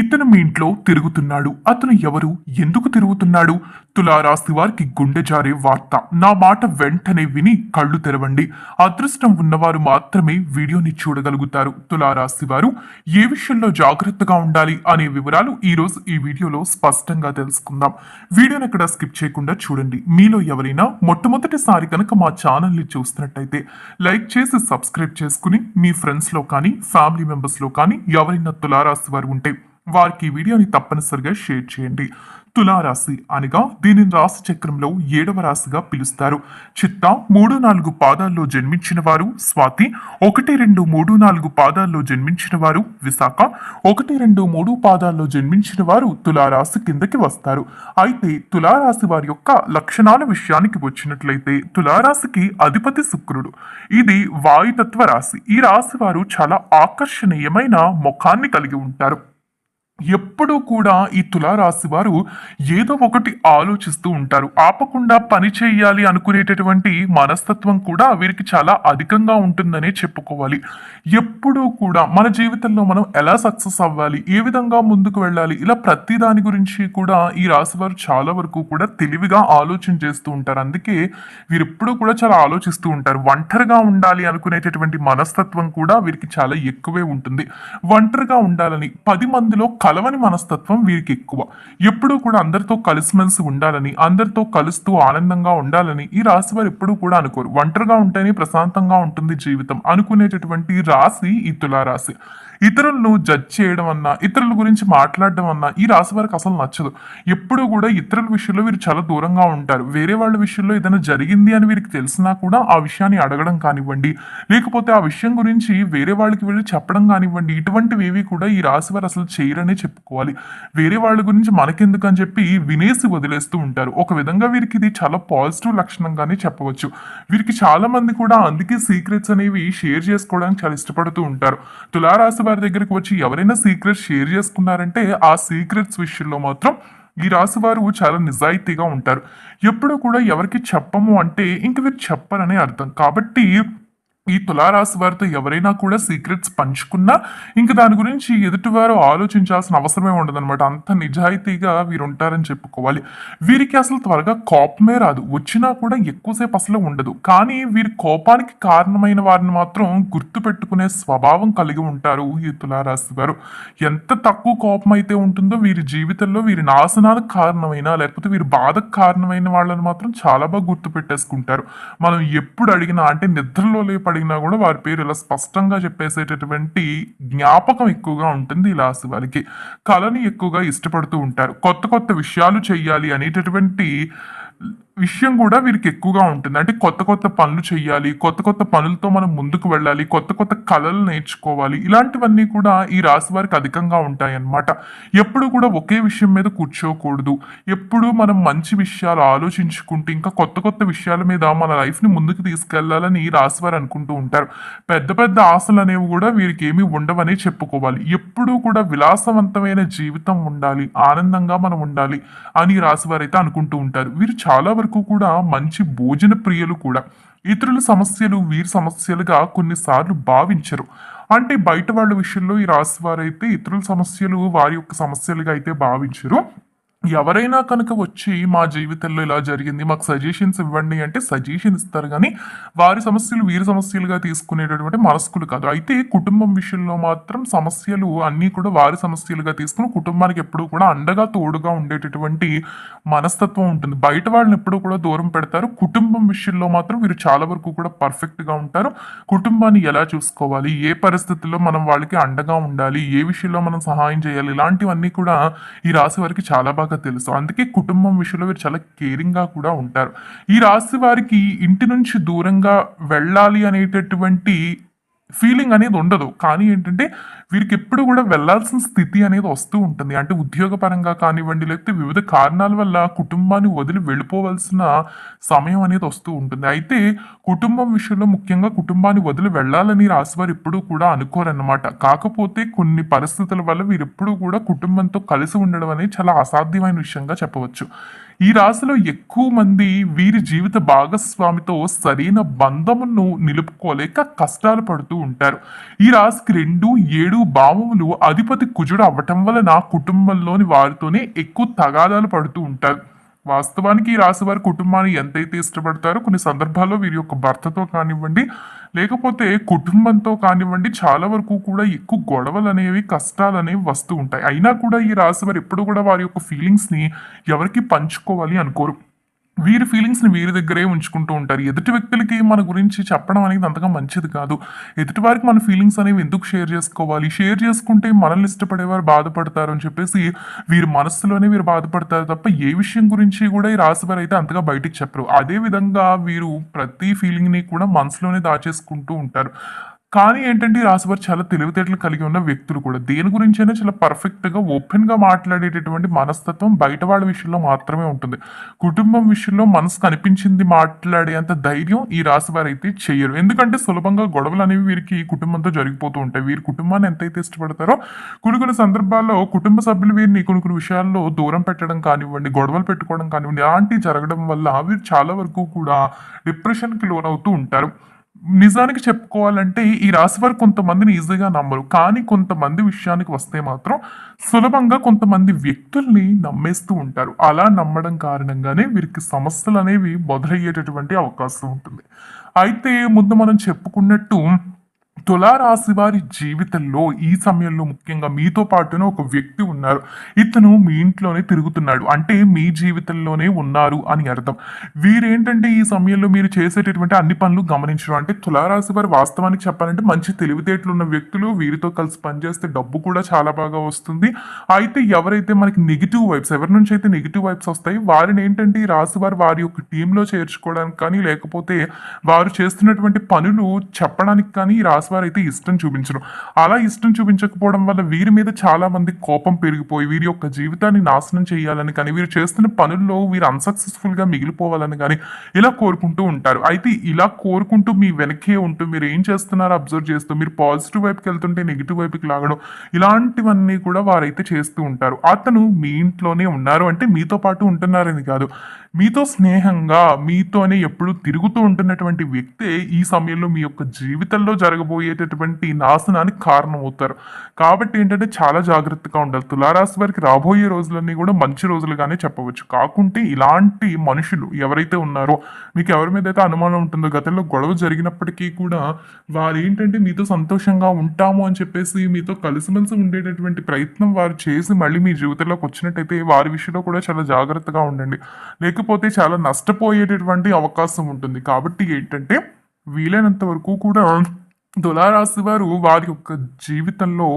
ఇతను మీ ఇంట్లో తిరుగుతున్నాడు. అతను ఎవరు? ఎందుకు తిరుగుతున్నాడు? తులారాశి వారికి గుండె జారే వార్త. నా మాట వెంటనే విని కళ్ళు తెరవండి. అదృష్టం ఉన్నవారు మాత్రమే వీడియోని చూడగలుగుతారు. తులారాశి వారు ఏ విషయంలో జాగ్రత్తగా ఉండాలి అనే వివరాలు ఈరోజు ఈ వీడియోలో స్పష్టంగా తెలుసుకుందాం. వీడియోని ఎక్కడ స్కిప్ చేయకుండా చూడండి. మీలో ఎవరైనా మొట్టమొదటిసారి కనుక మా ఛానల్ని చూస్తున్నట్టయితే లైక్ చేసి సబ్స్క్రైబ్ చేసుకుని మీ ఫ్రెండ్స్లో కానీ ఫ్యామిలీ మెంబర్స్లో కానీ ఎవరైనా తులారాశి వారు ఉంటే వారికి ఈ వీడియోని తప్పనిసరిగా షేర్ చేయండి. తులారాశి అనగా దీనిని రాశి చక్రంలో ఏడవ రాశిగా పిలుస్తారు. చిత్త మూడు నాలుగు పాదాల్లో జన్మించిన వారు స్వాతి ఒకటి రెండు మూడు నాలుగు పాదాల్లో జన్మించిన వారు విశాఖ ఒకటి రెండు మూడు పాదాల్లో జన్మించిన వారు తులారాశి కిందకి వస్తారు. అయితే తులారాశి వారి యొక్క లక్షణాల విషయానికి వచ్చినట్లయితే తులారాశికి అధిపతి శుక్రుడు. ఇది వాయుతత్వ రాశి. ఈ రాశి వారు చాలా ఆకర్షణీయమైన ముఖాన్ని కలిగి ఉంటారు. ఎప్పుడూ కూడా ఈ తులారాశి వారు ఏదో ఒకటి ఆలోచిస్తూ ఉంటారు. ఆపకుండా పని చేయాలి అనుకునేటటువంటి మనస్తత్వం కూడా వీరికి చాలా అధికంగా ఉంటుందనే చెప్పుకోవాలి. ఎప్పుడూ కూడా మన జీవితంలో మనం ఎలా సక్సెస్ అవ్వాలి? ఏ విధంగా ముందుకు వెళ్ళాలి? ఇలా ప్రతి దాని గురించి కూడా ఈ రాశి వారు చాలా వరకు కూడా తెలివిగా ఆలోచన చేస్తూ ఉంటారు. అందుకే వీరు ఎప్పుడూ కూడా చాలా ఆలోచిస్తూ ఉంటారు. ఒంటరిగా ఉండాలి అనుకునేటటువంటి మనస్తత్వం కూడా వీరికి చాలా ఎక్కువే ఉంటుంది. ఒంటరిగా ఉండాలని పది మందిలో కలవని మనస్తత్వం వీరికి ఎక్కువ ఎప్పుడూ కూడా అందరితో కలిసిమెలిసి ఉండాలని అందరితో కలుస్తూ ఆనందంగా ఉండాలని ఈ రాశి వారు ఎప్పుడూ కూడా అనుకోరు. ఒంటరిగా ఉంటేనే ప్రశాంతంగా ఉంటుంది జీవితం అనుకునేటటువంటి రాశి ఈ తులారాశి. ఇతరులను జడ్జ్ చేయడం అన్నా ఇతరుల గురించి మాట్లాడడం అన్నా ఈ రాశి వారికి అసలు నచ్చదు. ఎప్పుడూ కూడా ఇతరుల విషయంలో వీరు చాలా దూరంగా ఉంటారు. వేరే వాళ్ళ విషయంలో ఏదైనా జరిగింది అని వీరికి తెలిసినా కూడా ఆ విషయాన్ని అడగడం కానివ్వండి లేకపోతే ఆ విషయం గురించి వేరే వాళ్ళకి వెళ్ళి చెప్పడం కానివ్వండి ఇటువంటివి ఏవి కూడా ఈ రాశి వారు అసలు చేయరనే చెప్పుకోవాలి. వేరే వాళ్ళ గురించి మనకెందుకు అని చెప్పి వినేసి వదిలేస్తూ ఉంటారు. ఒక విధంగా వీరికి ఇది చాలా పాజిటివ్ లక్షణంగానే చెప్పవచ్చు. వీరికి చాలా మంది కూడా అందుకే సీక్రెట్స్ అనేవి షేర్ చేసుకోవడానికి చాలా ఇష్టపడుతూ ఉంటారు. తులారాశి వారి దగ్గరికి వచ్చి ఎవరైనా సీక్రెట్స్ షేర్ చేసుకున్నారంటే ఆ సీక్రెట్స్ విషయంలో మాత్రం ఈ రాశి వారు చాలా నిజాయితీగా ఉంటారు. ఎప్పుడు కూడా ఎవరికి చెప్పము అంటే ఇంక వీరు చెప్పరనే అర్థం. కాబట్టి ఈ తులారాశి వారితో ఎవరైనా కూడా సీక్రెట్స్ పంచుకున్నా ఇంక దాని గురించి ఎదుటివారు ఆలోచించాల్సిన అవసరమే ఉండదన్నమాట. అంత నిజాయితీగా వీరు ఉంటారని చెప్పుకోవాలి. వీరికి అసలు త్వరగా కోపమే రాదు. వచ్చినా కూడా ఎక్కువసేపు అసలు ఉండదు. కానీ వీరి కోపానికి కారణమైన వారిని మాత్రం గుర్తు పెట్టుకునే స్వభావం కలిగి ఉంటారు ఈ తులారాశి వారు. ఎంత తక్కువ కోపం అయితే ఉంటుందో వీరి జీవితంలో వీరి నాశనాలకు కారణమైన లేకపోతే వీరి బాధకు కారణమైన వాళ్ళని మాత్రం చాలా బాగా గుర్తు పెట్టేసుకుంటారు మనం ఎప్పుడు అడిగినా అంటే నిద్రలో లేపడి అడిగినా కూడా వారి పేరు ఇలా స్పష్టంగా చెప్పేసేటటువంటి జ్ఞాపకం ఎక్కువగా ఉంటుంది ఈ రాశి వారికి కళని ఎక్కువగా ఇష్టపడుతూ ఉంటారు. కొత్త కొత్త విషయాలు చేయాలి అనేటటువంటి విషయం కూడా వీరికి ఎక్కువగా ఉంటుంది. అంటే కొత్త కొత్త పనులు చేయాలి కొత్త కొత్త పనులతో మనం ముందుకు వెళ్ళాలి కొత్త కొత్త కళలు నేర్చుకోవాలి. ఇలాంటివన్నీ కూడా ఈ రాశి వారికి అధికంగా ఉంటాయి అన్నమాట ఎప్పుడు కూడా ఒకే విషయం మీద కూర్చోకూడదు. ఎప్పుడు మనం మంచి విషయాలు ఆలోచించుకుంటూ ఇంకా కొత్త కొత్త విషయాల మీద మన లైఫ్ని ముందుకు తీసుకెళ్ళాలని ఈ రాశి వారు అనుకుంటూ ఉంటారు. పెద్ద పెద్ద ఆశలు అనేవి కూడా వీరికి ఏమీ ఉండవని చెప్పుకోవాలి. ఎప్పుడూ కూడా విలాసవంతమైన జీవితం ఉండాలి ఆనందంగా మనం ఉండాలి అని రాశి వారు అయితే అనుకుంటూ ఉంటారు. వీరు చాలా వరకు కూడా మంచి భోజన ప్రియులు కూడా. ఇతరుల సమస్యలు వీరి సమస్యలుగా కొన్నిసార్లు భావించరు. అంటే బయట వాళ్ళ విషయంలో ఈ రాశి వారైతే ఇతరుల సమస్యలు వారి యొక్క సమస్యలుగా అయితే భావించరు. ఎవరైనా కనుక వచ్చి మా జీవితంలో ఇలా జరిగింది మాకు సజెషన్స్ ఇవ్వండి అంటే సజెషన్ ఇస్తారు కానీ వారి సమస్యలు వీరి సమస్యలుగా తీసుకునేటటువంటి మనస్కులు కాదు. అయితే కుటుంబం విషయంలో మాత్రం సమస్యలు అన్నీ కూడా వారి సమస్యలుగా తీసుకుని కుటుంబానికి ఎప్పుడూ కూడా అండగా తోడుగా ఉండేటటువంటి మనస్తత్వం ఉంటుంది. బయట వాళ్ళని ఎప్పుడూ కూడా దూరం పెడతారు. కుటుంబం విషయంలో మాత్రం వీరు చాలా వరకు కూడా పర్ఫెక్ట్గా ఉంటారు. కుటుంబాన్ని ఎలా చూసుకోవాలి? ఏ పరిస్థితుల్లో మనం వాళ్ళకి అండగా ఉండాలి? ఏ విషయంలో మనం సహాయం చేయాలి? ఇలాంటివన్నీ కూడా ఈ రాశి వారికి చాలా బాగా తెలుసు. అందుకే కుటుంబం విషయంలో వీరు చాలా కేరింగ్గా కూడా ఉంటారు. ఈ రాశి వారికి ఇంటి నుంచి దూరంగా వెళ్ళాలి అనేటటువంటి ఫీలింగ్ అనేది ఉండదు. కానీ ఏంటంటే వీరికి ఎప్పుడు కూడా వెళ్ళాల్సిన స్థితి అనేది వస్తూ ఉంటుంది. అంటే ఉద్యోగపరంగా కానివ్వండి లేకపోతే వివిధ కారణాల వల్ల కుటుంబాన్ని వదిలి వెళ్ళిపోవలసిన సమయం అనేది వస్తూ ఉంటుంది. అయితే కుటుంబం విషయంలో ముఖ్యంగా కుటుంబాన్ని వదిలి వెళ్ళాలని రాశివారు ఎప్పుడూ కూడా అనుకోరన్నమాట. కాకపోతే కొన్ని పరిస్థితుల వల్ల వీరు ఎప్పుడూ కూడా కుటుంబంతో కలిసి ఉండడం అనేది చాలా అసాధ్యమైన విషయంగా చెప్పవచ్చు. ఈ రాశిలో ఎక్కువ మంది వీరి జీవిత భాగస్వామితో సరైన బంధమును నిలుపుకోలేక కష్టాలు పడుతూ ఉంటారు. ఈ రాశికి రెండు ఏడు భావములు అధిపతి కుజుడు అవ్వటం వలన కుటుంబంలోని వారితోనే ఎక్కువ తగాదాలు పడుతూ ఉంటారు. వాస్తవానికి ఈ రాశి వారి కుటుంబాన్ని ఎంతైతే ఇష్టపడతారో కొన్ని సందర్భాల్లో వీరి యొక్క భర్తతో కానివ్వండి లేకపోతే కుటుంబంతో కానివ్వండి చాలా వరకు కూడా ఎక్కువ గొడవలు అనేవి కష్టాలు అనేవి వస్తూ ఉంటాయి. అయినా కూడా ఈ రాశి వారు ఎప్పుడు కూడా వారి యొక్క ఫీలింగ్స్ని ఎవరికి పంచుకోవాలి అనుకోరు. వీరి ఫీలింగ్స్ని వీరి దగ్గరే ఉంచుకుంటూ ఉంటారు. ఎదుటి వ్యక్తులకి మన గురించి చెప్పడం అనేది అంతగా మంచిది కాదు. ఎదుటి వారికి మన ఫీలింగ్స్ అనేవి ఎందుకు షేర్ చేసుకోవాలి? షేర్ చేసుకుంటే మనల్ని ఇష్టపడేవారు బాధపడతారు అని చెప్పేసి వీరి మనస్సులోనే వీరు బాధపడతారు తప్ప ఏ విషయం గురించి కూడా ఈ రాశివారు అయితే అంతగా బయటికి చెప్పరు. అదే విధంగా వీరు ప్రతి ఫీలింగ్ని కూడా మనసులోనే దాచేసుకుంటూ ఉంటారు. కానీ ఏంటంటే రాశివారు చాలా తెలివితేటలు కలిగి ఉన్న వ్యక్తులు కూడా. దేని గురించైనా చాలా పర్ఫెక్ట్గా ఓపెన్గా మాట్లాడేటటువంటి మనస్తత్వం బయట వాళ్ళ విషయంలో మాత్రమే ఉంటుంది. కుటుంబం విషయంలో మనసు కనిపించింది మాట్లాడేంత ధైర్యం ఈ రాశివారు అయితే చేయరు. ఎందుకంటే సులభంగా గొడవలు అనేవి వీరికి కుటుంబంతో జరిగిపోతూ ఉంటాయి. వీరి కుటుంబాన్ని ఎంతైతే ఇష్టపడతారో కొన్ని కొన్ని సందర్భాల్లో కుటుంబ సభ్యులు వీరిని కొన్ని కొన్ని విషయాల్లో దూరం పెట్టడం కానివ్వండి గొడవలు పెట్టుకోవడం కానివ్వండి అలాంటివి జరగడం వల్ల వీరు చాలా వరకు కూడా డిప్రెషన్కి లోనవుతూ ఉంటారు. నిజానికి చెప్పుకోవాలంటే ఈ రాశి వారు కొంతమందిని ఈజీగా నమ్మరు. కానీ కొంతమంది విషయానికి వస్తే మాత్రం సులభంగా కొంతమంది వ్యక్తుల్ని నమ్మేస్తూ ఉంటారు. అలా నమ్మడం కారణంగానే వీరికి సమస్యలు అనేవి మొదలయ్యేటటువంటి అవకాశం ఉంటుంది. అయితే ముందు మనం చెప్పుకున్నట్టు తులారాశి వారి జీవితంలో ఈ సమయంలో ముఖ్యంగా మీతో పాటునే ఒక వ్యక్తి ఉన్నారు. ఇతను మీ ఇంట్లోనే తిరుగుతున్నాడు. అంటే మీ జీవితంలోనే ఉన్నారు అని అర్థం. వీరేంటంటే ఈ సమయంలో మీరు చేసేటటువంటి అన్ని పనులు గమనించడం. అంటే తులారాశి వారి వాస్తవానికి చెప్పాలంటే మంచి తెలివితేటలు ఉన్న వ్యక్తులు. వీరితో కలిసి పనిచేస్తే డబ్బు కూడా చాలా బాగా వస్తుంది. అయితే ఎవరైతే మనకి నెగిటివ్ వైబ్స్ ఎవరి నుంచి అయితే నెగిటివ్ వైబ్స్ వస్తాయి వారిని ఏంటంటే ఈ రాశి వారు వారి యొక్క టీంలో చేర్చుకోవడానికి కానీ లేకపోతే వారు చేస్తున్నటువంటి పనులు చెప్పడానికి కానీ ఈ రాశి వారు అయితే ఇష్టం చూపించరు. అలా ఇష్టం చూపించకపోవడం వల్ల వీరి మీద చాలా మంది కోపం పెరిగిపోయి వీరి యొక్క జీవితాన్ని నాశనం చేయాలని కానీ వీరు చేస్తున్న పనుల్లో వీరు అన్సక్సెస్ఫుల్గా మిగిలిపోవాలని కానీ ఇలా కోరుకుంటూ ఉంటారు. అయితే ఇలా కోరుకుంటూ మీ వెనకే ఉంటూ మీరు ఏం చేస్తున్నారో అబ్జర్వ్ చేస్తూ మీరు పాజిటివ్ వైపుకి వెళ్తుంటే నెగిటివ్ వైపుకి లాగడం ఇలాంటివన్నీ కూడా వారైతే చేస్తూ ఉంటారు. అతను మీ ఇంట్లోనే ఉన్నారు అంటే మీతో పాటు ఉంటున్నారని కాదు. మీతో స్నేహంగా మీతోనే ఎప్పుడు తిరుగుతూ ఉంటున్నటువంటి వ్యక్తే ఈ సమయంలో మీ యొక్క జీవితంలో జరగబోయేటటువంటి నాశనానికి కారణమవుతారు. కాబట్టి ఏంటంటే చాలా జాగ్రత్తగా ఉండాలి. తులారాశి వారికి రాబోయే రోజులన్నీ కూడా మంచి రోజులుగానే చెప్పవచ్చు. కాకుంటే ఇలాంటి మనుషులు ఎవరైతే ఉన్నారో మీకు ఎవరి మీద అయితే అనుమానం ఉంటుందో గతంలో గొడవ జరిగినప్పటికీ కూడా వారు ఏంటంటే మీతో సంతోషంగా ఉంటాము అని చెప్పేసి మీతో కలిసిమెలిసి ఉండేటటువంటి ప్రయత్నం వారు చేసి మళ్ళీ మీ జీవితంలోకి వచ్చినట్టయితే వారి విషయంలో కూడా చాలా జాగ్రత్తగా ఉండండి. లేకపోతే చాలా నష్టపోయేటటువంటి అవకాశం ఉంటుంది. కాబట్టి ఏంటంటే వీలైనంత వరకు కూడా తులారాశి వారు వారి యొక్క జీవితంలో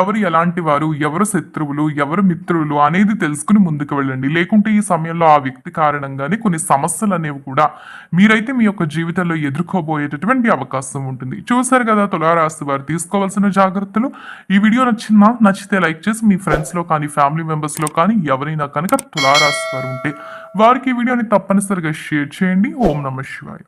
ఎవరు ఎలాంటి వారు ఎవరు శత్రువులు ఎవరు మిత్రులు అనేది తెలుసుకుని ముందుకు వెళ్ళండి. లేకుంటే ఈ సమయంలో ఆ వ్యక్తి కారణంగానే కొన్ని సమస్యలు అనేవి కూడా మీరైతే మీ యొక్క జీవితంలో ఎదుర్కోబోయేటటువంటి అవకాశం ఉంటుంది. చూసారు కదా తులారాశి వారు తీసుకోవాల్సిన జాగ్రత్తలు. ఈ వీడియో నచ్చిందా? నచ్చితే లైక్ చేసి మీ ఫ్రెండ్స్లో కానీ ఫ్యామిలీ మెంబర్స్లో కానీ ఎవరైనా కనుక తులారాశి వారు ఉంటే వారికి ఈ వీడియోని తప్పనిసరిగా షేర్ చేయండి. ఓం నమ శివాయ.